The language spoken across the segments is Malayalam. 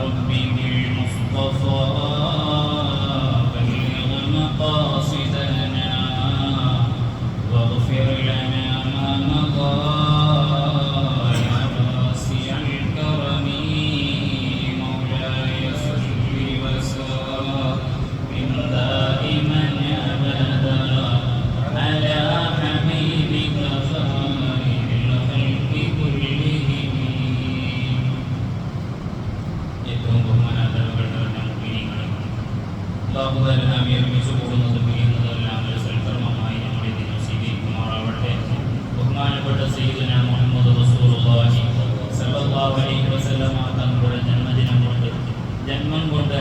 ربي بالمصطفى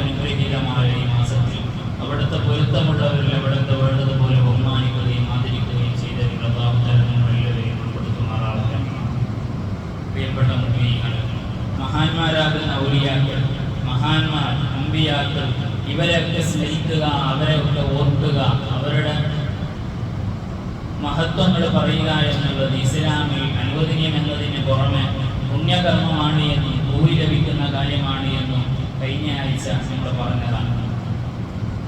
അനുഗ്രഹീതമായ ഈ മാസത്തിൽ അവിടുത്തെ പൊരുത്തമുള്ളവരിൽ അവിടുത്തെ വേണ്ടതുപോലെ ബഹുമാനിക്കുകയും ആദരിക്കുകയും ചെയ്തവരുടെ അള്ളാഹുദാല നമ്മളെല്ലാവരെയും ഉൾപ്പെടുത്തുമാറാവട്ടെ പ്രിയപ്പെട്ട മുഗ്നീങ്ങൾ മഹാന്മാരാകുന്ന ഔലിയാക്കൾ മഹാന്മാർ അമ്പിയാക്കൾ ഇവരെയൊക്കെ സ്മരിക്കുക അവരെയൊക്കെ ഓർക്കുക അവരുടെ മഹത്വങ്ങൾ പറയുക എന്നുള്ളത് ഇസ്ലാമിൽ അനുവദനീയമെന്നതിന് പുറമെ പുണ്യകർമ്മമാണ് എന്നും കൂലി ലഭിക്കുന്ന കാര്യമാണ് എന്നും കഴിഞ്ഞ ആഴ്ച നമ്മൾ പറഞ്ഞതാണ്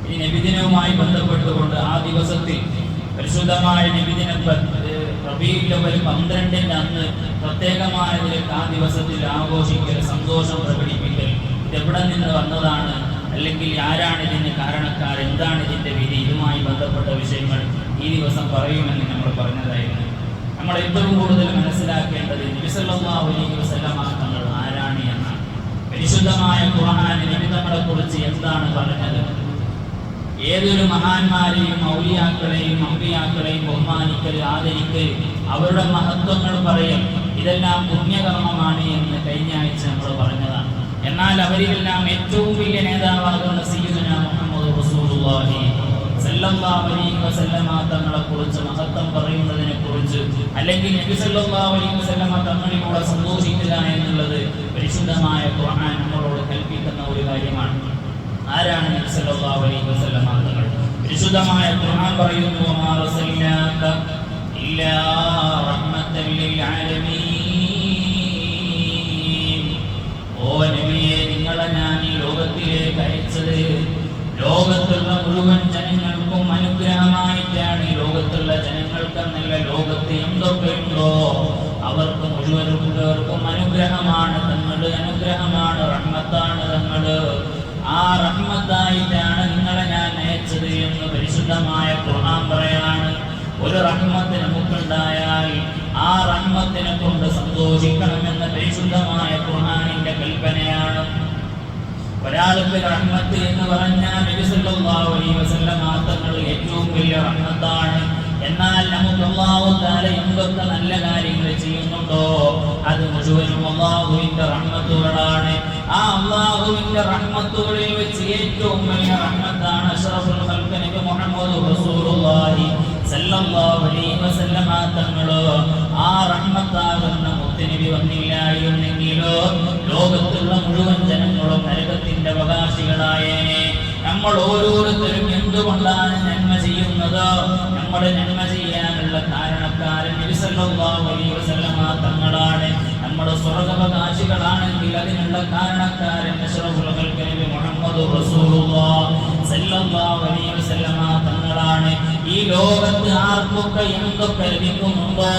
ഈ നബിദിനവുമായി ബന്ധപ്പെട്ടുകൊണ്ട് ആ ദിവസത്തിൽ പരിശുദ്ധമായ നബിദിന റബീലവൽ പന്ത്രണ്ടിന്റെ അന്ന് പ്രത്യേകമായ നിലയ്ക്ക് ആ ദിവസത്തിൽ ആഘോഷിക്കൽ സന്തോഷം പ്രകടിപ്പിക്കൽ. ഇതെവിടെ നിന്ന് വന്നതാണ്? അല്ലെങ്കിൽ ആരാണ് ഇതിന് കാരണക്കാർ? എന്താണ് ഇതിന്റെ വിധി? ഇതുമായി ബന്ധപ്പെട്ട വിഷയങ്ങൾ ഈ ദിവസം പറയുമെന്ന് നമ്മൾ പറഞ്ഞതായിരുന്നു. നമ്മൾ ഏറ്റവും കൂടുതൽ മനസ്സിലാക്കേണ്ടത് നബിസല്ലാഹു വസല്ലം ആരാണ് എന്നാണ്. പരിശുദ്ധമായ ഖുർആൻ നബി കുറിച്ച് എന്താണ് പറഞ്ഞത്? ഏതൊരു മഹാന്മാരെയും മൗലിയാക്കളെയും അമ്പിയാക്കളെയും ബഹുമാനിക്കൽ ആദരിക്കൽ അവരുടെ മഹത്വങ്ങൾ പറയും ഇതെല്ലാം പുണ്യകർമ്മമാണ് എന്ന് കഴിഞ്ഞ ആഴ്ച നമ്മൾ പറഞ്ഞതാണ്. എന്നാൽ അവരിലെല്ലാം ഏറ്റവും വലിയ നേതാവാകുന്ന സീതന മുഹമ്മദ് റസൂലുള്ളാഹി അലൈഹി വസല്ലമ തങ്ങളെ കുറിച്ച് മഹത്വം പറയുന്നതിനെ കുറിച്ച് അല്ലെങ്കിൽ നബി അലൈഹി വസല്ലമ തങ്ങളിലൂടെ സന്തോഷിക്കുക എന്നുള്ളത് പരിശുദ്ധമായ ഖുർആൻ നമ്മളോട് കൽപ്പിക്കുന്ന ഒരു കാര്യമാണ്. ആരാണ് സല്ലല്ലാഹു അലൈഹി വസല്ലം തങ്ങൾ പരിശുദ്ധമായ ഖുർആൻ പറയുന്നു വമാ റസൽനാക ഇല്ലാ റഹ്മത്തൻ ലിൽ ആലമീൻ. ഓ നബിയെ നിങ്ങളെ ഞാൻ ഈ ലോകത്തിലേക്ക് അയച്ചത് ലോകത്തുള്ള മുഴുവൻ ജനങ്ങൾക്കും അനുഗ്രഹമായിട്ടാണ് ഈ ലോകത്തുള്ള ജനങ്ങൾക്കെന്നല്ല ലോകത്ത് എന്തൊക്കെയുണ്ടോ അവർക്ക് മുഴുവനും പേർക്കും അനുഗ്രഹമാണ് തങ്ങളുടെ അനുഗ്രഹമാണ്. തങ്ങൾ ആ റഹ്മത്തായിട്ടാണ് നിങ്ങളെ ഞാൻ അയച്ചത് എന്ന് പരിശുദ്ധമായ ഖുർആൻ പറയാണ്. ഒരു റഹ്മത്ത് നമുക്കുണ്ടായാൽ ആ റഹ്മത്തിനെ കൊണ്ട് സന്തോഷിക്കണമെന്ന പരിശുദ്ധമായ ഖുർആനിന്റെ കൽപ്പനയാണ്. ഒരാൾക്ക് റഹ്മത്ത് എന്ന് പറഞ്ഞാൽ നബി അലൈഹി ഏറ്റവും വലിയ റഹ്മത്താണ്. എന്നാൽ നമുക്ക് തആല എന്തൊക്കെ നല്ല കാര്യങ്ങൾ ചെയ്യുന്നുണ്ടോ അത് മുഴുവനും അല്ലാഹുവിന്റെ റഹ്മത്തുകളാണ് ആ അള്ളാഹുവിന്റെ റഹ്മത്തുകളിൽ വെച്ച് ഏറ്റവും വലിയ റഹ്മത്താണ് അഷ്റഫുൽ ഖൽഖ് നബി മുഹമ്മദ് റസൂലുള്ളാഹി സല്ലല്ലാഹു അലൈഹി വസല്ലമ തങ്ങളോ ആ റഹ്മത്താകുന്ന മുത്തനബി വന്നില്ലായിരുന്നെങ്കിലോ ലോകത്തുള്ള മുഴുവൻ ജനങ്ങളും നരകത്തിന്റെ അവകാശികളായേനെ നമ്മൾ ഓരോരുത്തരും എന്തുകൊണ്ടാണ് നന്മ ചെയ്യുന്നത്? നമ്മൾ നന്മ ചെയ്യാനുള്ള കാരണക്കാരൻ നബി സല്ലല്ലാഹു അലൈഹി തങ്ങളാണ് നമ്മൾ സ്വർഗവകാശികളാണെങ്കിൽ അതിനുള്ള കാരണക്കാരൻ തങ്ങളാണ്. ഈ ലോകത്ത് ആർക്കൊക്കെ എന്തൊക്കെ ലഭിക്കുന്നുണ്ടോ?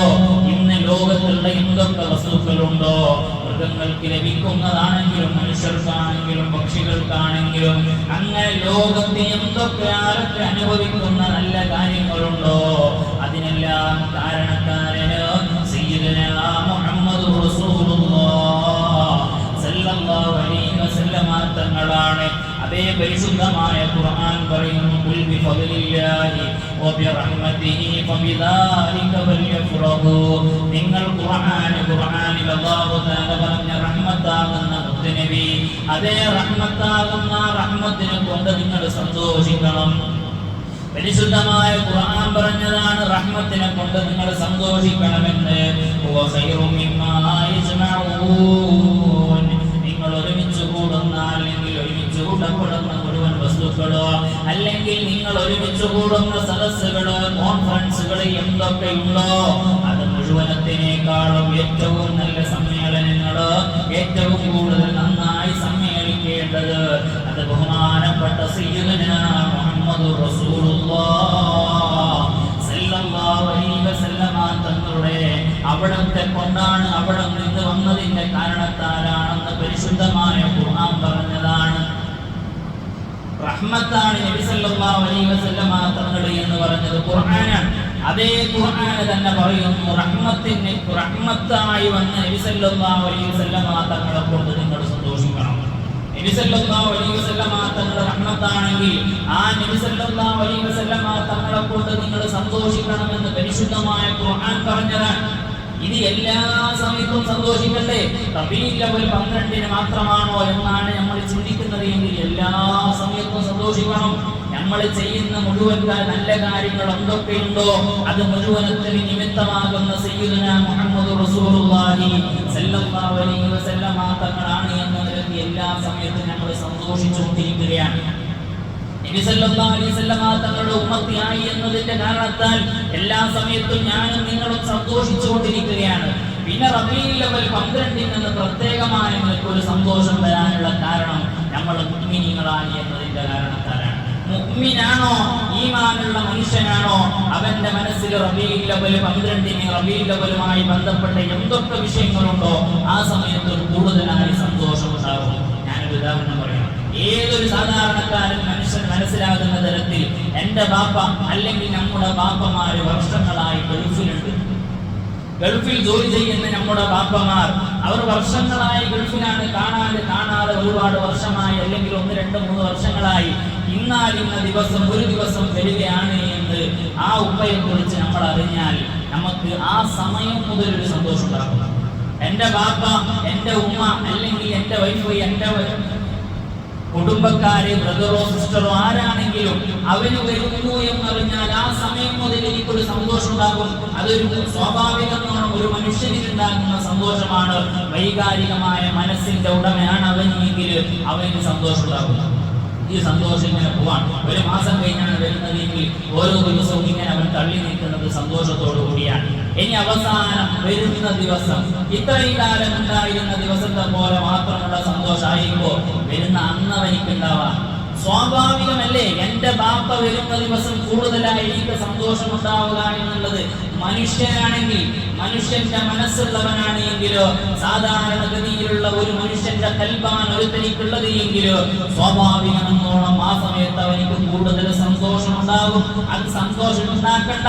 ഇന്ന് ലോകത്തുള്ള എന്തൊക്കെ വസ്തുക്കളുണ്ടോ? മൃഗങ്ങൾക്ക് ലഭിക്കുന്നതാണെങ്കിലും മനുഷ്യർക്കാണെങ്കിലും പക്ഷികൾക്കാണെങ്കിലും അങ്ങനെ ലോകത്ത് എന്തൊക്കെ ആരൊക്കെ അനുഭവിക്കുന്ന നല്ല കാര്യങ്ങളുണ്ടോ? അതിനെല്ലാം കാരണക്കാരന് അതേ പരിശുദ്ധമായ ഖുർആൻ പറയുന്നു ഖുൽ ബിഫദ്ലില്ലാഹി വബിറഹ്മതിഹി ഫബിദാലിക ഫൽയഫ്റഹു നിങ്ങൾ ഖുർആൻ ഖുർആനിൽ അല്ലാഹു തആല പറഞ്ഞ റഹ്മത്താകുന്ന മുത്തനബി അതേ റഹ്മത്താകുന്ന റഹ്മത്തിനെ കൊണ്ട് നിങ്ങൾ സന്തോഷിക്കണം. പരിശുദ്ധമായ ഖുർആൻ പറഞ്ഞതാണ് റഹ്മത്തിനെ കൊണ്ട് നിങ്ങൾ സന്തോഷിക്കണമെന്ന്. നിങ്ങൾ ഒരുമിച്ച് കൂടുന്നാൽ കൂട്ടപ്പെടുന്ന മുഴുവൻ വസ്തുക്കളോ അല്ലെങ്കിൽ നിങ്ങൾ ഒരുമിച്ച് കൂടുന്ന സദസ്സുകളോ കോൺഫറൻസുകളോ എന്തൊക്കെയുണ്ടോ അത് മുഴുവനത്തിനേക്കാളും ഏറ്റവും നല്ല സമ്മേളനങ്ങളോ ഏറ്റവും കൂടുതൽ നന്നായി സമ്മേളിക്കുക ബഹുമാനപ്പെട്ട സയ്യിദുനാ മുഹമ്മദ് റസൂലുള്ളാഹ് സല്ലല്ലാഹു അലൈഹി വസല്ലമ തങ്ങളുടെ അവിടത്തെ കൊണ്ടാണ് അവിടെ നിന്ന് വന്നതിന്റെ കാരണത്താലാണെന്ന് പരിശുദ്ധമായ ഖുർആൻ പറഞ്ഞതാണ് റഹ്മത്താണ് നബി സല്ലല്ലാഹു അലൈഹി വസല്ലമ തങ്ങളെ എന്ന് പറഞ്ഞത്. ഖുർആനാണ്. അതേ ഖുർആൻ തന്നെ പറയുന്നു റഹ്മത്തിന് റഹ്മത്തായി വന്ന നബി സല്ലല്ലാഹു അലൈഹി വസല്ലമ തങ്ങളെ കൊണ്ട് നിങ്ങൾ സന്തോഷിക്കണം. നബി സല്ലല്ലാഹു അലൈഹി വസല്ലമ തങ്ങൾ റഹ്മത്താണെങ്കിൽ ആ നബി സല്ലല്ലാഹു അലൈഹി വസല്ലമ തങ്ങളെ കൊണ്ട് നിങ്ങൾ സന്തോഷിക്കണം എന്ന് പരിശുദ്ധമായ ഖുർആൻ പറഞ്ഞതാണ്. ഇത് എല്ലാ സമയത്തും സന്തോഷിക്കണ്ടേ റബീഉൽ ഒരു പന്ത്രണ്ടിന് മാത്രമാണോ എന്നാണ് നമ്മൾ ചിന്തിക്കുന്നത് എങ്കിൽ എല്ലാ സമയത്തും സന്തോഷിക്കണം. നമ്മൾ ചെയ്യുന്ന മുഴുവൻ നല്ല കാര്യങ്ങൾ എന്തൊക്കെയുണ്ടോ അത് മുഴുവനത്തിന് നിമിത്തമാകുന്ന സയ്യിദുന മുഹമ്മദ് റസൂലുള്ളാഹി സല്ലല്ലാഹു അലൈഹി വസല്ലമ തങ്ങളാണ് എന്ന നിലയ്ക്ക് എല്ലാ സമയത്തും നമ്മൾ സന്തോഷിച്ചുകൊണ്ടിരിക്കുകയാണ് നബി സല്ലല്ലാഹു അലൈഹി വസല്ലമ തങ്ങളുടെ ഉമ്മത്തിയായി എന്നതിന്റെ കാരണത്താൽ എല്ലാ സമയത്തും ഞാനും നിങ്ങളും സന്തോഷിച്ചുകൊണ്ടിരിക്കുകയാണ്. പിന്നെ റബീഉൽ ലെവൽ പന്ത്രണ്ടിൽ നിന്ന് പ്രത്യേകമായ നിങ്ങൾക്ക് ഒരു സന്തോഷം വരാനുള്ള കാരണം നമ്മൾ മുഗ്മിനികളായി എന്നതിന്റെ കാരണത്താലാണ്. മുഅ്മിനാണോ ഈമാനുള്ള മനുഷ്യനാണോ? അവന്റെ മനസ്സിൽ റബീൽ ലെവൽ പന്ത്രണ്ടിന് റബീൽ ലെവലുമായി ബന്ധപ്പെട്ട എന്തൊക്കെ വിഷയങ്ങളുണ്ടോ ആ സമയത്ത് കൂടുതലായി സന്തോഷം ഉണ്ടാകും ഞാനൊരു ഉദാഹരണം പറയാം. ഏതൊരു സാധാരണക്കാരൻ മനുഷ്യൻ മനസ്സിലാകുന്ന തരത്തിൽ എന്റെ ബാപ്പ അല്ലെങ്കിൽ നമ്മുടെ ബാപ്പമാര് വർഷങ്ങളായി ഗൾഫിലുണ്ട്. ഗൾഫിൽ ജോലി ചെയ്യുന്ന നമ്മുടെ ബാപ്പമാർ അവർ വർഷങ്ങളായി ഗൾഫിലാണ്. കാണാതെ കാണാതെ ഒരുപാട് വർഷമായി അല്ലെങ്കിൽ ഒന്ന് രണ്ട് മൂന്ന് വർഷങ്ങളായി ഇന്നാൽ ഇന്ന ദിവസം ഒരു ദിവസം വരികയാണ് എന്ന് ആ ഉപ്പയെ കുറിച്ച് നമ്മൾ അറിഞ്ഞാൽ നമുക്ക് ആ സമയം മുതൽ ഒരു സന്തോഷം ഉണ്ടാകും. എന്റെ ബാപ്പ എന്റെ ഉമ്മ അല്ലെങ്കിൽ എന്റെ വൈഫ് എന്റെ കുടുംബക്കാര് ബ്രദറോ സിസ്റ്ററോ ആരാണെങ്കിലും അവന് വരുന്നു എന്നറിഞ്ഞാൽ ആ സമയം മുതൽ എനിക്കൊരു സന്തോഷം ഉണ്ടാകും അതൊരു സ്വാഭാവികമാണ്? ഒരു മനുഷ്യനിൽ ഉണ്ടാകുന്ന സന്തോഷമാണ്. വൈകാരികമായ മനസ്സിന്റെ ഉടമയാണ് അവൻ എങ്കിൽ അവന് സന്തോഷം ഉണ്ടാകും ഈ സന്തോഷം ഇങ്ങനെ പോവാൻ ഒരു മാസം കഴിഞ്ഞാണ് വരുന്നതെങ്കിൽ ഓരോ ദിവസവും ഇങ്ങനെ അവൻ തള്ളി നിൽക്കുന്നത് സന്തോഷത്തോടു കൂടിയാണ്. ഇനി അവസാനം വരുന്ന ദിവസം. ഇത്രയും കാലം ഉണ്ടായിരുന്ന ദിവസത്തെ പോലെ മാത്രമുള്ള സന്തോഷമായിരിക്കുമ്പോൾ വരുന്ന അന്ന് അവനിക്കുണ്ടാവാം സ്വാഭാവികമല്ലേ? എന്റെ ബാപ്പ വരുന്ന ദിവസം കൂടുതലായി എനിക്ക് സന്തോഷം ഉണ്ടാവുക എന്നുള്ളത് മനുഷ്യനാണെങ്കിൽ മനുഷ്യന്റെ മനസ്സുള്ളവനാണ് എങ്കിലോ സാധാരണഗതിയിലുള്ള ഒരു മനുഷ്യന്റെ കൽപ്പാൻ ഒരുത്തനിക്കുള്ളത് എങ്കിലോ സ്വാഭാവികമെന്നോണം ആ സമയത്ത് അവനിക്ക് കൂടുതൽ സന്തോഷം ഉണ്ടാകും അത് സന്തോഷം ഉണ്ടാക്കണ്ട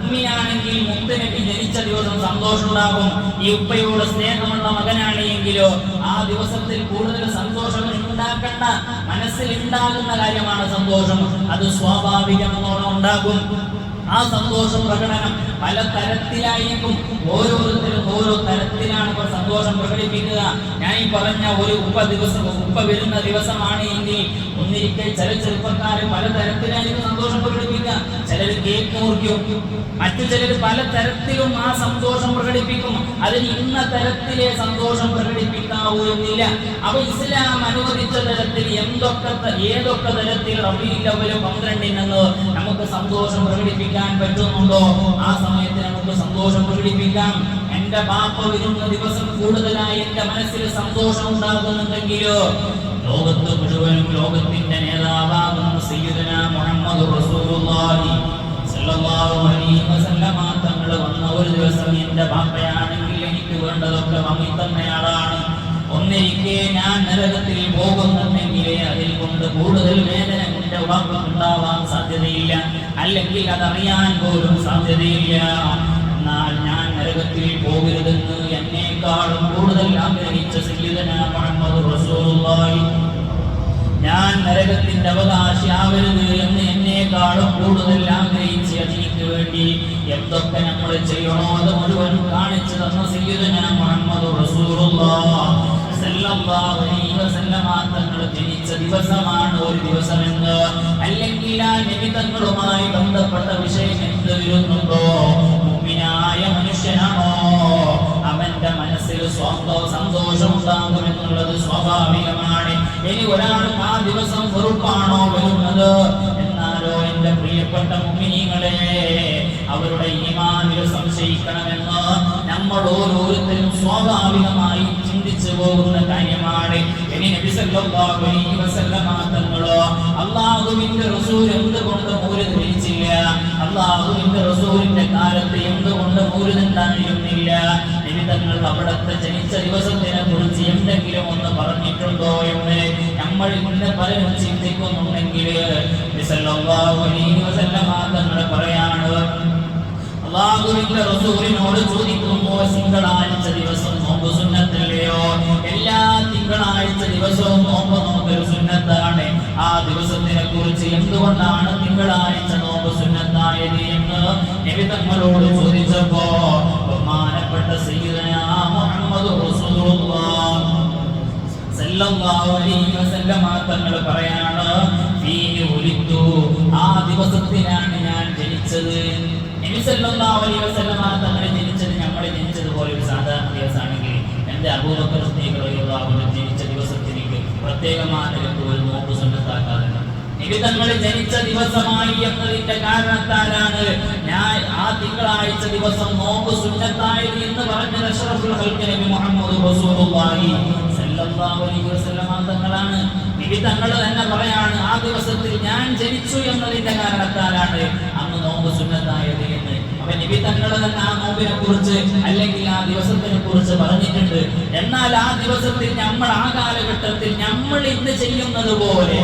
മുഗ്മിയാണെങ്കിൽ മുക്തനബി ജനിച്ച ദിവസം സന്തോഷമുണ്ടാകും. ഈ ഉപ്പയോട് സ്നേഹമുള്ള മകനാണ് എങ്കിലോ ആ ദിവസത്തിൽ കൂടുതൽ സന്തോഷം ഉണ്ടാക്കേണ്ട മനസ്സിൽ ഉണ്ടാകുന്ന കാര്യമാണ് സന്തോഷം. അത് സ്വാഭാവികമെന്നോണം ഉണ്ടാകും. ആ സന്തോഷ പ്രകടനം പല തരത്തിലായിരിക്കും. ഓരോരുത്തരും ഓരോ തരത്തിലാണ് ഇപ്പോൾ സന്തോഷം പ്രകടിപ്പിക്കുക. ഞാൻ ഈ പറഞ്ഞ ഒരു ഉപ്പ ദിവസം ഉപ്പ വരുന്ന ദിവസമാണ് എങ്കിൽ ഒന്നിരിക്കൽ ചില ചെറുപ്പക്കാർ പല തരത്തിലായിരിക്കും സന്തോഷം പ്രകടിപ്പിക്കുക. ചിലർ കേക്ക് മുറിക്കും. മറ്റു ചിലർ പല തരത്തിലും ആ സന്തോഷം പ്രകടിപ്പിക്കും. അതിന് ഇന്ന തരത്തിലെ സന്തോഷം പ്രകടിപ്പിക്കാവൂ എന്നില്ല. അപ്പൊ ഇസ്ലാം അനുവദിച്ച തരത്തിൽ എന്തൊക്കെ ഏതൊക്കെ തരത്തിൽ റബീൽ പന്ത്രണ്ടിൽ പന്ത്രണ്ടിനെന്ന് നമുക്ക് സന്തോഷം പ്രകടിപ്പിക്കാൻ പറ്റുന്നുണ്ടോ? ആ സമയത്ത് നമുക്ക് സന്തോഷം പ്രകടിപ്പിക്കാം. എന്റെ ബാപ്പ വരുന്ന ദിവസം കൂടുതലായി എന്റെ മനസ്സിൽ സന്തോഷം ഉണ്ടാകുന്നുണ്ടെങ്കിലോ? ലോകത്ത് മുഴുവനും ലോകത്തിന്റെ നേതാവാകുന്ന സയ്യിദന മുഹമ്മദ് റസൂലുള്ളാഹി സല്ലല്ലാഹു അലൈഹി വസല്ലമ തങ്ങൾ വന്ന ഒരു ദിവസം എന്റെ ബാപ്പയാണെങ്കിൽ എനിക്ക് വേണ്ടതൊക്കെ വാങ്ങി തന്നയാളാണ്. ഒന്നിരിക്കെ ഞാൻ നരകത്തിൽ പോകുന്നുണ്ടെങ്കിലേ അതിൽ കൊണ്ട് കൂടുതൽ വേദന വാക്കുണ്ടാവാൻ സാധ്യതയില്ല. അല്ലെങ്കിൽ അതറിയാൻ പോലും സാധ്യതയില്ല. എന്നാൽ ഞാൻ നരകത്തിൽ പോകരുതെന്ന് എന്നെക്കാളും കൂടുതൽ ആഗ്രഹിച്ച റസൂലുള്ളാഹി. ഞാൻ നരകത്തിന്റെ അവകാശിയാവരുത് എന്ന് എന്നെക്കാളും കൂടുതൽ ആഗ്രഹിച്ച് അതിനിക്ക് വേണ്ടി എന്തൊക്കെ നമ്മൾ ചെയ്യണോ അത് മുഴുവൻ കാണിച്ചു തന്ന സയ്യിദന മുഹമ്മദ് റസൂലുള്ളാഹ്. തങ്ങൾ ജനിച്ച ദിവസമാണ് ഒരു ദിവസമെന്ന്. അല്ലെങ്കിൽ ആ നിമിത്തങ്ങളുമായി ബന്ധപ്പെട്ട വിഷയം എന്ത് വരുന്നുണ്ടോ? മുഅ്മിനായ മനുഷ്യനാണോ? അവന്റെ മനസ്സിൽ സ്വന്തം സന്തോഷം ഉണ്ടാകുമെന്നുള്ളത് സ്വാഭാവികമാണ്. ഇനി ഒരാൾ ആ ദിവസം വെറുപ്പാണോ വരുന്നത്? എന്നാലോ എന്റെ പ്രിയപ്പെട്ട മുമിനികളെ അവരുടെ ഈമാനിൽ സംശയിക്കണമെന്ന് നമ്മൾ ഓരോരുത്തരും സ്വാഭാവികമായി ചിന്തിച്ചു പോകുന്ന കാര്യമാണ്. തങ്ങളോ അല്ലാഹുവിന്റെ റസൂൽ എന്തുകൊണ്ട് മൂലം ധരിച്ചില്ല അള്ളാഹുവിന്റെ റസൂലിന്റെ കാലത്ത് എന്തുകൊണ്ട് മൂലം ഉണ്ടായിരുന്നില്ല നബി തങ്ങൾ അവിടത്തെ ജനിച്ച ദിവസത്തിനെ കുറിച്ച് എന്തെങ്കിലും ഒന്ന് പറഞ്ഞിട്ടുണ്ടോ എന്ന് നമ്മൾ ഇന്ന് പലരും ചിന്തിക്കുന്നുണ്ടെങ്കിൽ തങ്ങൾ പറയാണ് അള്ളാഹുവിന്റെ റസൂലിനോട് ചോദിക്കുമ്പോൾ തിങ്കളാഴ്ച ദിവസം നോമ്പ് സുന്നത്തല്ലയോ? എല്ലാ തിങ്കളാഴ്ച ദിവസവും നോമ്പ് നോക്കൽ സുന്നത്താണ്. ആ ദിവസത്തിനെ കുറിച്ച് എന്തുകൊണ്ടാണ് തിങ്കളാഴ്ച നോമ്പ് സുന്നത്തായത് എന്ന് നബി തങ്ങളോട് ചോദിച്ചപ്പോ ബഹുമാനപ്പെട്ട സയ്യിദന സല്ലല്ലാഹു അലൈഹി വസല്ലമ തങ്ങൾ പറയാണ് ആ ദിവസത്തിലാണ് ഞാൻ ജനിച്ചത്. തങ്ങൾ ജനിച്ചത്. നമ്മൾ ജനിച്ചതുപോലെ ഒരു സാധാരണ ദിവസമാണെങ്കിൽ എന്റെ അൻഹു ജനിച്ച ദിവസത്തിലേക്ക് പ്രത്യേകമായ നിലയ്ക്ക് ഒരു നോമ്പ് സുന്നത്താക്കാറുണ്ട്. നബി തങ്ങളെ ജനിച്ച ദിവസമായി എന്നതിന്റെ കാരണത്താലാണ് ഞാൻ ആ തിങ്കളാഴ്ച ദിവസം നോമ്പ് സുന്നത്തായത് എന്ന് പറഞ്ഞ അഷ്റഫുൽ ഖൽഖ് നബി മുഹമ്മദ് റസൂലുള്ളാഹി സല്ലല്ലാഹു അലൈഹി വസല്ലമ തങ്ങളാണ്. നബി തങ്ങൾ തന്നെ പറയാണ് ആ ദിവസത്തിൽ ഞാൻ ജനിച്ചു എന്നതിന്റെ കാരണത്താലാണ് അന്ന് നോമ്പ് സുന്നത്തായത് എന്ന്. അപ്പൊ നബി തങ്ങൾ തന്നെ ആ നോമ്പിനെ കുറിച്ച് അല്ലെങ്കിൽ ആ ദിവസത്തിനെ കുറിച്ച് പറഞ്ഞിട്ടുണ്ട്. എന്നാൽ ആ ദിവസത്തിൽ നമ്മൾ ആ കാലഘട്ടത്തിൽ നമ്മൾ ഇന്ന് ചെയ്യുന്നത് പോലെ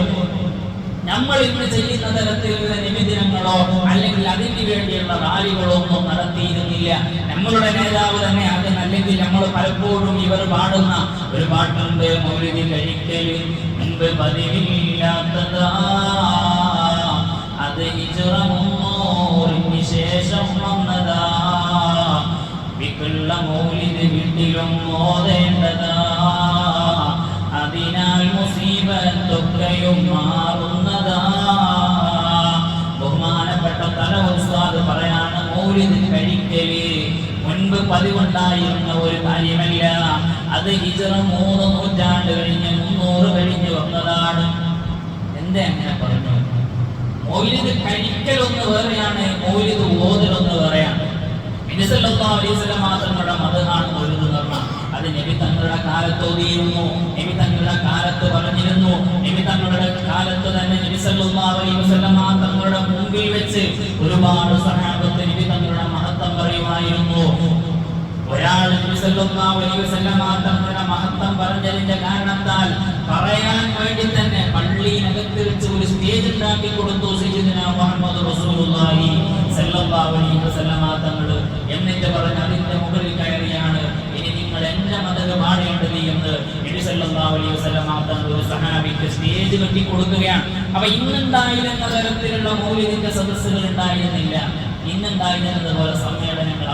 നമ്മൾ ഇന്ന് ചെയ്യുന്ന തരത്തിലുള്ള നിമിദിനങ്ങളോ അല്ലെങ്കിൽ അതിന് വേണ്ടിയുള്ള റാലികളോ ഒന്നും നടത്തിയിരുന്നില്ല. നമ്മളുടെ നേതാവ് തന്നെ അതിന് അല്ലെങ്കിൽ നമ്മൾ പലപ്പോഴും ഇവർ പാടുന്ന ഒരു പാട്ടുണ്ട് മൗലിദി കഴിക്കൽ മുൻപ് പതിവില്ലാത്തതാ അത് ഹിജറമുന്നൂറിന് ശേഷം വന്നതാ. വിക്കുള്ള മൗലിത് വീട്ടിലും ഓതേണ്ടതാ. അതിനാൽ മുസീബത്തൊക്കെയും മാറുന്നതാ. ബഹുമാനപ്പെട്ട തല ഉസ്താദ് പറയാണ് മൗലിത് കഴിക്കൽ മുൻപ് പതിവുണ്ടായിരുന്ന ഒരു കാര്യമല്ല. അത് ഹിജറ മൂന്ന് നൂറ്റാണ്ട് കഴിഞ്ഞ് മുന്നൂറ് കഴിഞ്ഞ് വന്നതാണ്. എന്തേ അങ്ങനെ പറഞ്ഞു? മൗലിദ് കഴിക്കലൊന്ന് വേറെയാണ് മൗലിദ് ഓതലൊന്ന് വേറെയാണ്. മാത്രങ്ങളുടെ മതമാണ് എന്ന് പറഞ്ഞാൽ. അത് നബി തങ്ങളുടെ കാലത്ത് ഓതിയിരുന്നു നബി തങ്ങളുടെ കാലത്ത് പറഞ്ഞിരുന്നു. നബി തങ്ങളുടെ കാലത്ത് തന്നെ നബി വസല്ലമ തങ്ങളുടെ മുമ്പിൽ വെച്ച് ഒരുപാട് സഹാബത്ത് നബി തങ്ങളുടെ മഹത്വം പറയുമായിരുന്നു. ഒരാൾ നബി വസല്ലമ തങ്ങളുടെ മഹത്വം പറഞ്ഞതിന്റെ കാരണത്താൽ പറയാൻ വേണ്ടി തന്നെ പള്ളിയിനകത്ത് വെച്ച് ഒരു സ്റ്റേജ് ഉണ്ടാക്കി കൊടുത്തു മുഹമ്മദ് റസൂലുള്ളാഹി അലൈഹി വസല്ലമ തങ്ങൾ എന്നിട്ട് പറഞ്ഞ അതിന്റെ മുകളിൽ കയറിയാണ്. ഇനി നിങ്ങൾ എന്റെ മതക പാടേണ്ടത് എന്ന് അലൈഹി വസല്ലമ തങ്ങൾ ഒരു സ്റ്റേജ് കെട്ടി കൊടുക്കുകയാണ്. അപ്പൊ ഇന്നുണ്ടായിരുന്ന തരത്തിലുള്ള മൗലിദിന്റെ സദസ്സുകൾ ഉണ്ടായിരുന്നില്ല. ഇന്നുണ്ടായിരുന്നത് പോലെ സമ്മേളനങ്ങൾ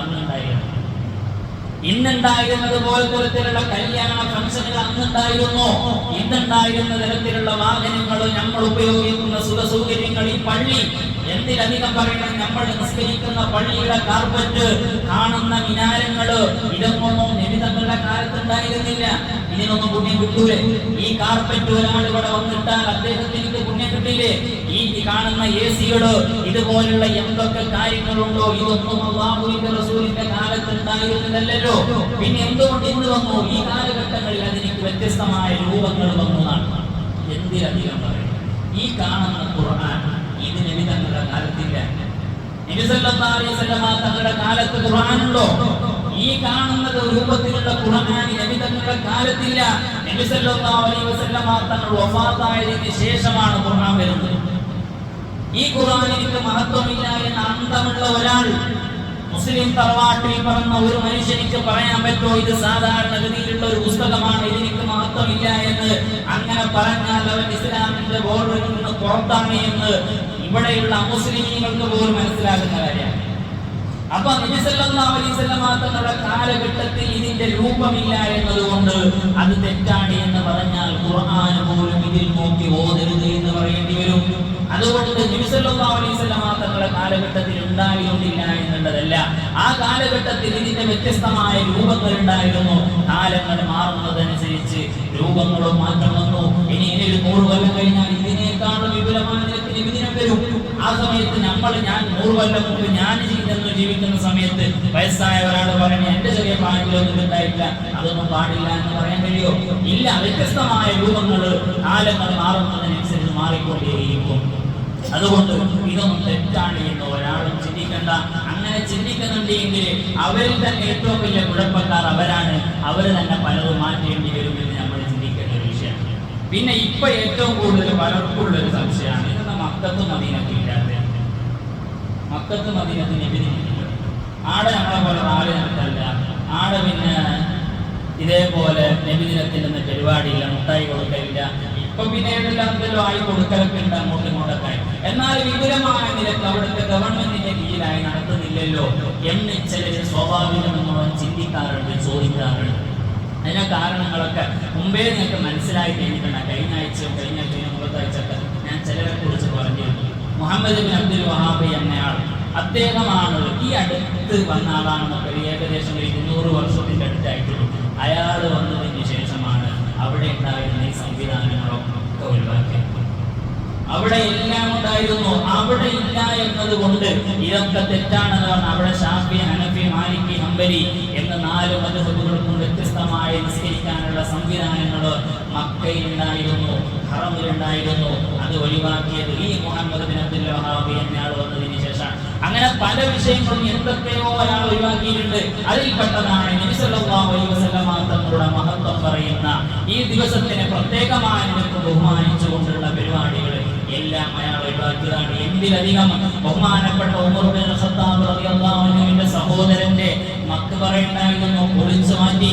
ഇന്നുണ്ടായിരുന്നത് പോലെ തരത്തിലുള്ള കല്യാണ ഫംഗ്ഷനുകൾ അന്നുണ്ടായിരുന്നു. ഇന്നുണ്ടായിരുന്ന തരത്തിലുള്ള വാഹനങ്ങളും നമ്മൾ ഉപയോഗിക്കുന്ന സുഖസൗകര്യങ്ങൾ ഈ പള്ളി എന്തിലധികം പറയണം നമ്മൾ നിസ്കരിക്കുന്ന പള്ളിയുടെ കാർപ്പറ്റ് കാണുന്ന മിനാരങ്ങൾ ഇതൊന്നും നിമിതങ്ങളുടെ കാലത്തുണ്ടായിരുന്നില്ല. ഇതിനൊന്നും പുണ്യം കിട്ടൂലേ? ഈ കാർപ്പറ്റ് ഒരാൾ ഇവിടെ വന്നിട്ടാൽ അദ്ദേഹത്തിന് പുണ്യം കിട്ടിയില്ലേ? ഈ കാണുന്ന എ സികൾ ഇതുപോലുള്ള എന്തൊക്കെ കാര്യങ്ങളുണ്ടോ? ഇതൊന്നും അള്ളാഹുവിന്റെ റസൂലിന്റെ കാലത്ത് ഉണ്ടായിരുന്നില്ലല്ലോ പിന്നെ എന്തുകൊണ്ട് ഇന്ന് വന്നു? ഈ കാലഘട്ടങ്ങളിൽ അതിന് വ്യത്യസ്തമായ രൂപങ്ങൾ വന്നതാണ്. എന്തിലധികം പറയും ഈ കാണുന്ന ഖുർആൻ ഇത് നബി തങ്ങളുടെ കാലത്തില്ല നബി സല്ലല്ലാഹു അലൈഹി വസല്ലമ തങ്ങളുടെ കാലത്ത് ഖുർആാനുണ്ടോ? ഈ കാണുന്ന രൂപത്തിലുള്ള ഖുർആൻ നബി തങ്ങളുടെ കാലത്തില്ല. നബി സല്ലല്ലാഹു അലൈഹി വസല്ലമ തങ്ങൾ വഫാത്തായതിനു ശേഷമാണ് ഖുർആൻ വരുന്നത്. ഈ ഖുർആനിക്ക് മഹത്വമില്ല എന്ന അന്തമുള്ള ഒരാൾ മുസ്ലിം തറവാട്ടിൽ പറഞ്ഞ ഒരു മനുഷ്യനിക്ക് പറയാൻ പറ്റുമോ? ഇത് സാധാരണഗതിയിലുള്ള ഒരു പുസ്തകമാണ്. ഇതിനിക്ക് മഹത്വമില്ല എന്ന് അങ്ങനെ പറഞ്ഞാൽ അവൻ ഇസ്ലാമിന്റെ ബോർഡിൽ നിന്ന് പുറത്താണ് എന്ന് ഇവിടെയുള്ള അമുസ്ലിമീങ്ങൾക്ക് പോലും മനസ്സിലാകുന്ന കാര്യമാണ്. അപ്പൊ തങ്ങളുടെ കാലഘട്ടത്തിൽ ഇതിന്റെ രൂപമില്ല എന്നതുകൊണ്ട് അത് തെറ്റാണ് എന്ന് പറഞ്ഞാൽ ഖുർആൻ പോലും ഇതിൽ നോക്കി ഓതരുത് എന്ന് പറയേണ്ടി വരും. അതുകൊണ്ട് തങ്ങളുടെ കാലഘട്ടത്തിൽ ഉണ്ടായിരുന്നില്ല എന്നുള്ളതല്ല. ആ കാലഘട്ടത്തിൽ ഇതിന്റെ വ്യത്യസ്തമായ രൂപങ്ങൾ ഉണ്ടായിരുന്നു. കാലങ്ങൾ മാറുന്നതനുസരിച്ച് രൂപങ്ങളും മാറ്റം വന്നു. ഇനി ഇനി ഒരു നൂറ് കൊല്ലം കഴിഞ്ഞാൽ ഇതിനേക്കാളും വിപുലമായ നിബിദിനം ആ സമയത്ത് നമ്മൾ ഞാൻ നൂറ് കൊല്ലം മുമ്പ് ഞാൻ ജീവിതത്തിൽ ജീവിക്കുന്ന സമയത്ത് വയസ്സായ ഒരാൾ പറഞ്ഞു എന്റെ ചെറിയ പാട്ടിലൊന്നും ഉണ്ടായില്ല അതൊന്നും പാടില്ല എന്ന് പറയാൻ കഴിയോ? ഇല്ല വ്യത്യസ്തമായ രൂപങ്ങൾ കാലങ്ങൾ മാറുന്നതിനനുസരിച്ച് മാറിക്കൊണ്ടേയിരിക്കും. അതുകൊണ്ട് ഇതൊന്നും തെറ്റാണ് എന്ന് ഒരാളും ചിന്തിക്കണ്ട. അങ്ങനെ ചിന്തിക്കുന്നുണ്ടെങ്കിൽ അവരിൽ തന്നെ ഏറ്റവും വലിയ കുഴപ്പക്കാർ അവരാണ്. അവർ തന്നെ പലതും മാറ്റേണ്ടി വരുമെന്ന് നമ്മൾ ചിന്തിക്കേണ്ട ഒരു വിഷയമാണ്. പിന്നെ ഇപ്പൊ ഏറ്റവും കൂടുതൽ പലർക്കുള്ള ഒരു സംശയമാണ്. മക്കത്തും മദീനത്തും ഇല്ലാത്ത മക്കത്ത് മദീനത്തിന് എതിരില്ല ആടെ നമ്മളെ പോലെ നാല് നടത്തല്ല ആടെ പിന്നെ ഇതേപോലെ നബിദിനത്തിൽ നിന്ന് പരിപാടിയില്ല മുട്ടായി കൊടുക്കലില്ല. ഇപ്പൊ പിന്നെ ആയി കൊടുക്കലൊക്കെ ഉണ്ട് അങ്ങോട്ടും ഇങ്ങോട്ടൊക്കെ എന്നാൽ വിപുലമായ നിലയ്ക്ക് അവിടുത്തെ ഗവൺമെന്റിന്റെ കീഴിലായി നടത്തുന്നില്ലല്ലോ എന്ന് ചിലർ സ്വാഭാവികമെന്നവൻ ചിന്തിക്കാറുണ്ട് ചോദിക്കാറുണ്ട്. അതിന്റെ കാരണങ്ങളൊക്കെ മുമ്പേ നിങ്ങൾക്ക് മനസ്സിലായി കഴിഞ്ഞിട്ടുണ്ട്. കഴിഞ്ഞ ആഴ്ചയും കഴിഞ്ഞ കഴിഞ്ഞ മുമ്പത്തെ ആഴ്ചയൊക്കെ ഞാൻ ചിലരെ കുറിച്ച് പറഞ്ഞിരുന്നു. മുഹമ്മദ് ബിൻ അബ്ദുൽ വഹാബ് എന്നയാൾ അദ്ദേഹമാണ് ഈ അടുത്ത് വന്ന ആളാണെന്നൊക്കെ ഏകദേശം ഒരു ഇരുന്നൂറ് വർഷത്തിന്റെ അടുത്തായിട്ടുള്ളൂ. അയാൾ വന്നതിന് ശേഷമാണ് അവിടെ ഉണ്ടായിരുന്ന ഈ സംവിധാനങ്ങളൊക്കെ ഒഴിവാക്കിയത്. അവിടെ എല്ലാം ഉണ്ടായിരുന്നു. അവിടെ ഇല്ല എന്നതുകൊണ്ട് ഇതൊക്കെ തെറ്റാണെന്ന് പറഞ്ഞ അവിടെ ഷാഫി ഹനഫി മാലിക്കി ഹംബലി എന്ന നാല് മധുഹബുകൾക്കും വ്യത്യസ്തമായി നിസ്കരിക്കാനുള്ള സംവിധാനങ്ങൾ മക്കയിൽ ഉണ്ടായിരുന്നു ഹറമിലുണ്ടായിരുന്നു. അത് ഒഴിവാക്കിയത് ഈ മുഹമ്മദ് ബിൻ അബ്ദുൽ വഹാബ് എന്നയാൾ വന്നതിന് ശേഷം. അങ്ങനെ പല വിഷയങ്ങളും എന്തൊക്കെയോ ഒരാൾ ഒഴിവാക്കിയിട്ടുണ്ട്. അതിൽപ്പെട്ടതാണ് തങ്ങളുടെ മഹത്വം പറയുന്ന ഈ ദിവസത്തിനെ പ്രത്യേകമായ ബഹുമാനിച്ചുകൊണ്ടുള്ള പരിപാടികൾ എല്ലാം അയാൾ ഒഴിവാക്കിയതാണ് എന്തിലധികം ബഹുമാനപ്പെട്ട ഉമർ ബിൻ ഖത്താബ് റളിയല്ലാഹു അൻഹുവിന്റെ സഹോദരന്റെ മക്ബറയുണ്ടായിരുന്നു പൊളിച്ചു മാറ്റി.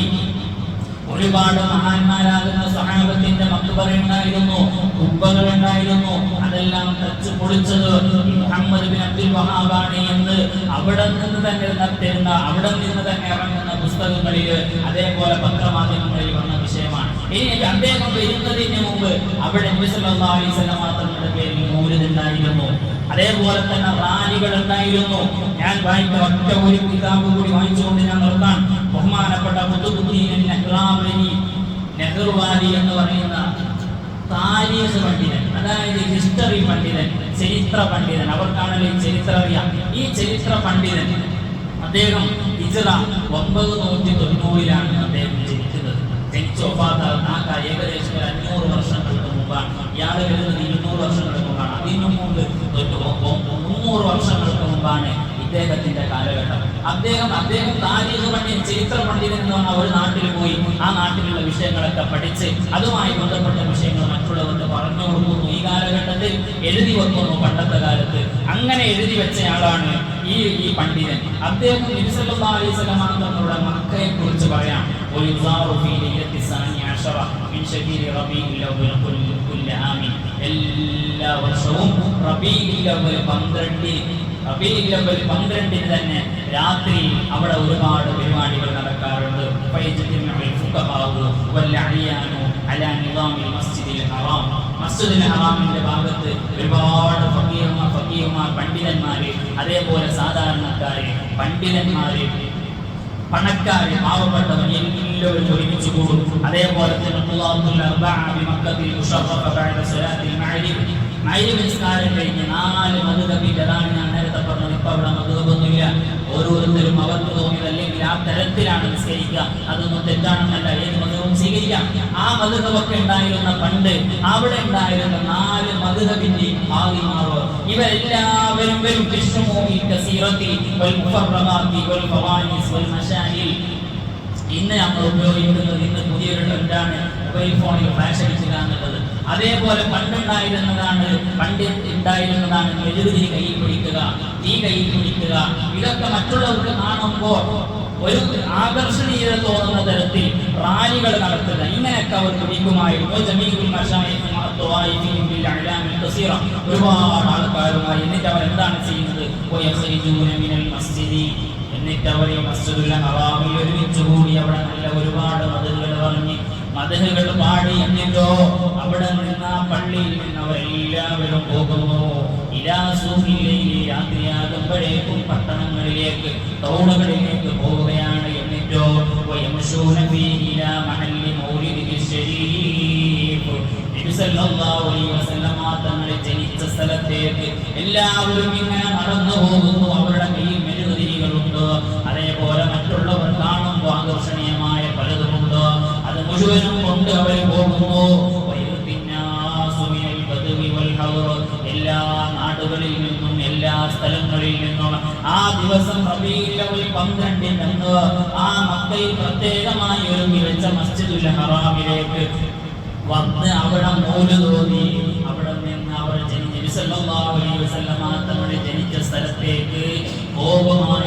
ഒരുപാട് മഹാന്മാരാകുന്ന സഹാബത്തിന്റെ മക്ബറയുണ്ടായിരുന്നു കുപ്പകൾ ഉണ്ടായിരുന്നു അതെല്ലാം തച്ച് പൊളിച്ചത് മുഹമ്മദ് ബിൻ വഹാബാണ് എന്ന് അവിടെ നിന്ന് തന്നെ തരുന്ന അവിടെ നിന്ന് തന്നെ ഇറങ്ങുന്ന പുസ്തകങ്ങളിൽ അതേപോലെ പത്രമാധ്യമങ്ങളിൽ വന്ന വിഷയമാണ്. ഇനി അദ്ദേഹം വരുന്നതിന് മുമ്പ് അവിടെ തങ്ങളുടെ പേരിൽ നൂലുണ്ടായിരുന്നു അതേപോലെ തന്നെ റാലികൾ ഉണ്ടായിരുന്നു. ഞാൻ വായിച്ച ഒറ്റ ഒരു കിതാബ് കൂടി വായിച്ചുകൊണ്ട് ഞാൻ നിർത്താൻ ബഹുമാനപ്പെട്ട നെഹ്റാവലി നെഹ്റുവാലി എന്ന് പറയുന്ന താരീഖ് പണ്ഡിതൻ അതായത് ഹിസ്റ്ററി പണ്ഡിതൻ ചരിത്ര പണ്ഡിതൻ. അവർക്കാണല്ലോ ഈ ചരിത്രം അറിയാം. ഈ ചരിത്ര പണ്ഡിതൻ അദ്ദേഹം ഇജറ ഒമ്പത് നൂറ്റി തൊണ്ണൂറിലാണ് അദ്ദേഹം ജനിക്കുന്നത്. ജനിച്ച ഒപ്പാത്ത ഏകദേശം ഒരു അഞ്ഞൂറ് വർഷങ്ങൾക്ക് മുമ്പാണ്. ഇയാൾ വരുന്നത് ഇരുന്നൂറ് വർഷങ്ങൾക്ക് മുമ്പാണ്. അതിനു മുമ്പ് മുന്നൂറ് വർഷങ്ങൾക്ക് മുമ്പാണ് ഇദ്ദേഹത്തിന്റെ കാലഘട്ടം. അദ്ദേഹം അദ്ദേഹം താരീഖ് പണ്ഡിതൻ ചരിത്ര പണ്ഡിതൻ എന്ന് പറഞ്ഞ ഒരു നാട്ടിൽ പോയി. ആ നാട്ടിലുള്ള വിഷയങ്ങളൊക്കെ പഠിച്ച് അതുമായി ബന്ധപ്പെട്ട വിഷയങ്ങൾ മറ്റുള്ളവർക്ക് പറഞ്ഞു കൊടുക്കുന്നു. കാലഘട്ടത്തിൽ എഴുതി വന്നു പണ്ടത്തെ കാലത്ത്. അങ്ങനെ എഴുതി വെച്ച ആളാണ് ഈ ഈ പണ്ഡിതൻ. അദ്ദേഹം തങ്ങളുടെ മക്കയെ കുറിച്ച് പറയാം ഒരു എല്ലാ വർഷവും പന്ത്രണ്ടിന് തന്നെ രാത്രി അവിടെ ഒരുപാട് പരിപാടികൾ നടക്കാറുണ്ട്. വല്ല അലിയാനോ അലാ നിസാമിൽ മസ്ജിദിൽ ഹറാം. മസ്ജിദിൽ ഹറാമിന്റെ ഭാഗത്ത് ഒരുപാട് ഫക്കീർമാർ ഫക്കീർമാർ പണ്ഡിതന്മാര് അതേപോലെ സാധാരണക്കാര് പണ്ഡിതന്മാര് പണക്കാര് പാവപ്പെട്ടവർ എല്ലാവരും ഒരുമിച്ച് പോകും അതേപോലെ തന്നെ നാല് മദ്ഹബി അതാണ് നേരത്തെ ഇപ്പൊ ഓരോരുത്തരും അവർക്ക് തോന്നിയത് അല്ലെങ്കിൽ ആ തരത്തിലാണ് നിസ്കരിക്കുക. അതൊന്നും തെറ്റാണെന്നല്ല ഏത് മതവും സ്വീകരിക്കാം. ആ മധുഹബൊക്കെ ഉണ്ടായിരുന്ന പണ്ട് അവിടെ ഉണ്ടായിരുന്ന നാല് മധുഹബിന്റെ ഭാവിമാറോ? ഇവരെല്ലാവരും വരും കൃഷ്ണമോഹി കസീറത്തിൽ ഇന്ന് നമ്മൾ ഉപയോഗിക്കുന്നത് ഇന്ന് പുതിയൊരു ട്രെൻഡാണ്. മൊബൈൽ ഫോണിൽ ഫ്ലാഷ് അടിക്കുക എന്നുള്ളത്. അതേപോലെ പണ്ടുണ്ടായിരുന്നതാണ് പണ്ട് ഉണ്ടായിരുന്നതാണ് മെഴുകുതിരി കയ്യിൽ പിടിക്കുക തീ കയ്യിൽ പിടിക്കുക. ഇതൊക്കെ മറ്റുള്ളവർക്ക് കാണുമ്പോൾ ഒരു ആകർഷണീയത തോന്നുന്ന തരത്തിൽ റാലികൾ നടത്തുക. ഇങ്ങനെയൊക്കെ അവർ ഖസീറ ഒരുപാട് ആൾക്കാരുമായി എന്നിട്ട് അവർ എന്താണ് ചെയ്യുന്നത്? എന്നിട്ട് അവർ മസ്ജിദുൽ ഒരുമിച്ച് കൂടി അവിടെ നല്ല ഒരുപാട് മതങ്ങൾ പറഞ്ഞ് മതകൾ പാടി എന്നിട്ടോ അവിടെ നിന്ന് ആ പള്ളിയിൽ നിന്ന് അവരെല്ലാവരും പോകുന്നു. ഇലാസൂഹിലേക്ക് രാത്രിയാകുമ്പോഴേക്കും പട്ടണങ്ങളിലേക്ക് ടൗണുകളിലേക്ക് പോവുകയാണ് എന്നിട്ടോ ജനിച്ച സ്ഥലത്തേക്ക് എല്ലാവരും ഇങ്ങനെ നടന്നു പോകുന്നു. അവരുടെ കയ്യിൽ മെഴുകുതിരികളുണ്ട്. അതേപോലെ മറ്റുള്ളവർ കാണുമ്പോൾ ആകർഷണീയമായ മുഴുവനും കൊണ്ട് അവർ പോകുന്നു. എല്ലാ നാടുകളിൽ നിന്നും എല്ലാ സ്ഥലങ്ങളിൽ നിന്നും ആ ദിവസം പന്ത്രണ്ടിന് അന്ന് ആ മക്കയിൽ പ്രത്യേകമായി ഒരുങ്ങി വെച്ച മസ്ജിദുൽ ഹറാമിലേക്ക് വന്ന് അവിടെ മൂൽ തോന്നി അവിടെ നിന്ന് അവർ ജനി- നബി സല്ലല്ലാഹു അലൈഹി വസല്ലമ തങ്ങൾ ജനിച്ച സ്ഥലത്തേക്ക് പോകുമായിരുന്നു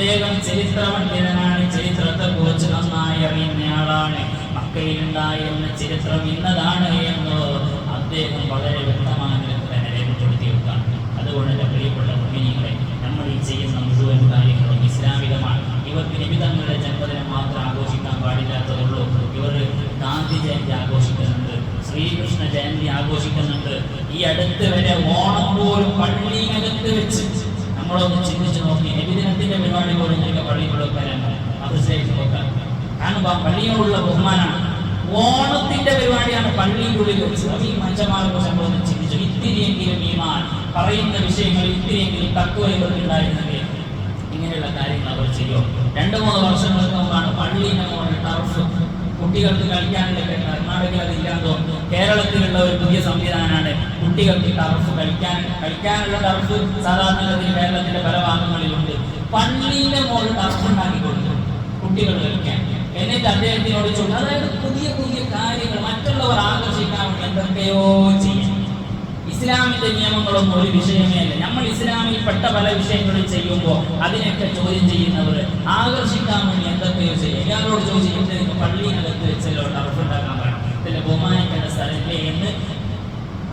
അദ്ദേഹം ചരിത്രമണ്ഡിതനാണ് ചരിത്രത്തെ കുറിച്ച് നന്നായി അറിയുന്നയാളാണ് മക്കയിലുണ്ടായിരുന്ന ചരിത്രം ഇന്നതാണ് എന്ന് അദ്ദേഹം വളരെ വ്യക്തമായ തന്നെ രേഖപ്പെടുത്തി വെക്കാം അതുകൊണ്ട് എന്റെ പ്രിയപ്പെട്ട മുഗ്നികളെ നമ്മൾ ഈ ചെയ്യുന്ന മുഴുവൻ കാര്യങ്ങളും ഇസ്ലാമികമാണ്. ഇവർക്ക് നിമിതങ്ങളുടെ ജന്മദിനം മാത്രം ആഘോഷിക്കാൻ പാടില്ലാത്തതുള്ളൂ. ഇവർ ഗാന്ധി ജയന്തി ആഘോഷിക്കുന്നുണ്ട് ശ്രീകൃഷ്ണ ജയന്തി ആഘോഷിക്കുന്നുണ്ട്. ഈ അടുത്ത് വരെ ഓണം പോലും പള്ളിയിനകത്ത് വെച്ച് നമ്മളൊന്ന് ചിന്തിച്ച് നോക്കി. നബിദിനത്തിന്റെ പരിപാടി പോലും ഞങ്ങൾക്ക് പള്ളികളിൽ വരാൻ മതശ്രേഷ്ഠ നോക്കാൻ കാരണം പള്ളിയോടുള്ള ബഹുമാനമാണ് ഓണത്തിന്റെ പരിപാടിയാണ് പള്ളിക്കുള്ളിൽ ഈ മനുഷ്യന്മാർക്ക് നമ്മളൊന്ന് ചിന്തിച്ചു ഇത്തിരിയെങ്കിലും ഈമാൻ പറയുന്ന വിഷയങ്ങൾ ഇത്തിരിയെങ്കിലും തക്കുവ ഇവർക്കുണ്ടായിരുന്നെങ്കിൽ ഇങ്ങനെയുള്ള കാര്യങ്ങൾ അവർ ചെയ്യും. രണ്ടു മൂന്ന് വർഷങ്ങൾക്ക് മുമ്പാണ് പള്ളി എന്ന് പറഞ്ഞ ടർഫ് കുട്ടികൾക്ക് കളിക്കാനുള്ള കർണാടകയിൽ തോന്നുന്നു കേരളത്തിലുള്ള ഒരു പുതിയ സംവിധാനമാണ് കുട്ടികൾക്ക് ടർഫ് കളിക്കാൻ കളിക്കാനുള്ള ടർഫ് സാധാരണഗതിയിൽ കേരളത്തിന്റെ പല ഭാഗങ്ങളിലുണ്ട്. പള്ളിയുടെ മോളിൽ ടർഫ് ഉണ്ടാക്കി കൊടുത്തു കുട്ടികൾ കളിക്കാൻ എന്നിട്ട് അദ്ദേഹത്തിനോട് ചോദിച്ചു അതായത് പുതിയ പുതിയ കാര്യങ്ങൾ മറ്റുള്ളവർ ആകർഷിക്കാൻ എന്തൊക്കെയോ ചെയ്യും. ഇസ്ലാമിന്റെ നിയമങ്ങളൊന്നും ഒരു വിഷയമേ അല്ല. നമ്മൾ ഇസ്ലാമിൽ പെട്ട പല വിഷയങ്ങളും ചെയ്യുമ്പോൾ അതിനൊക്കെ ചോദ്യം ചെയ്യുന്നവർ ആകർഷിക്കാൻ വേണ്ടി എന്തൊക്കെയോ ചെയ്യും. ഇയാളോട് ചോദിച്ചു പള്ളിയിനകത്ത് വെച്ചല്ലോ ടർഫ് ഉണ്ടാക്കാൻ പറ്റും ബഹുമാനിക്കേണ്ട സ്ഥലത്തെ എന്ന്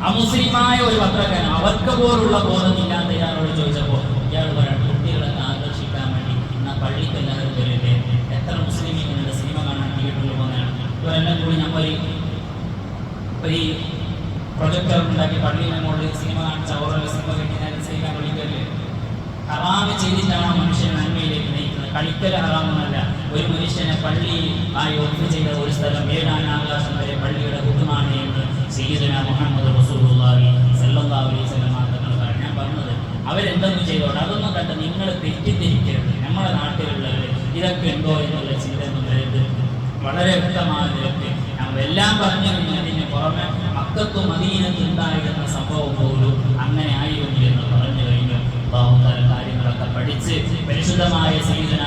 അമുസ്ലിമായ ഒരു പത്രക്കാരൻ അവർക്ക് പോലുള്ള ബോധമില്ലാത്ത ഇയാളോട് ചോദിച്ചപ്പോൾ ഇയാൾ പറയാം കുട്ടികളെ ആകർഷിക്കാൻ വേണ്ടി എന്നാ പള്ളിക്ക് എല്ലാവരും വരില്ലേ എത്ര മുസ്ലിം ഇങ്ങനെ സിനിമ കാണാൻ തിയേറ്ററിൽ പോകുന്നതാണ്? ഇവരെല്ലാം കൂടി നമ്മൾ ഈ പ്രൊജക്ടർ ഉണ്ടാക്കി പള്ളിയിൽ മുകളിൽ സിനിമ കാണിച്ച ഓരോ സിനിമ കഴിഞ്ഞാൽ സിനിമ വിളിക്കല്ലേ? ഹറാമ് ചെയ്തിട്ടാണ് മനുഷ്യൻ നന്മയിലേക്ക് നയിക്കുന്നത്. കളിക്കൽ ഹറാമെന്നല്ല ഒരു മനുഷ്യനെ പള്ളി ആയി ഒത്തു ചെയ്ത ഒരു സ്ഥലം ഏഴാൻ ആകാശം വരെ പള്ളിയുടെ ഹുക്കുമാണ് എന്ന് സീതന മുഹമ്മദ് റസൂലുള്ളാഹി സല്ലല്ലാഹു അലൈഹി വസല്ലം തങ്ങൾ പറഞ്ഞു ഞാൻ പറഞ്ഞത് അവരെന്തെന്ന് ചെയ്തോട്ടെ അതൊന്നും കണ്ട് നിങ്ങൾ തെറ്റിദ്ധരിക്കരുത്. നമ്മുടെ നാട്ടിലുള്ളവർ ഇതൊക്കെ ഉണ്ടോ എന്നുള്ള ചിന്ത എന്നുള്ളത് വളരെ വ്യക്തമായതിലൊക്കെ നമ്മൾ എല്ലാം പറഞ്ഞു കഴിഞ്ഞതിന് പുറമെ മക്കൾക്കും മദീനത്ത് ഉണ്ടായിരുന്ന സംഭവം പോലും അങ്ങനെ ആയിരുന്നു എന്ന് പറഞ്ഞു കഴിഞ്ഞു ബാഹുതല കാര്യങ്ങളൊക്കെ പഠിച്ച് പരിശുദ്ധമായ സീതന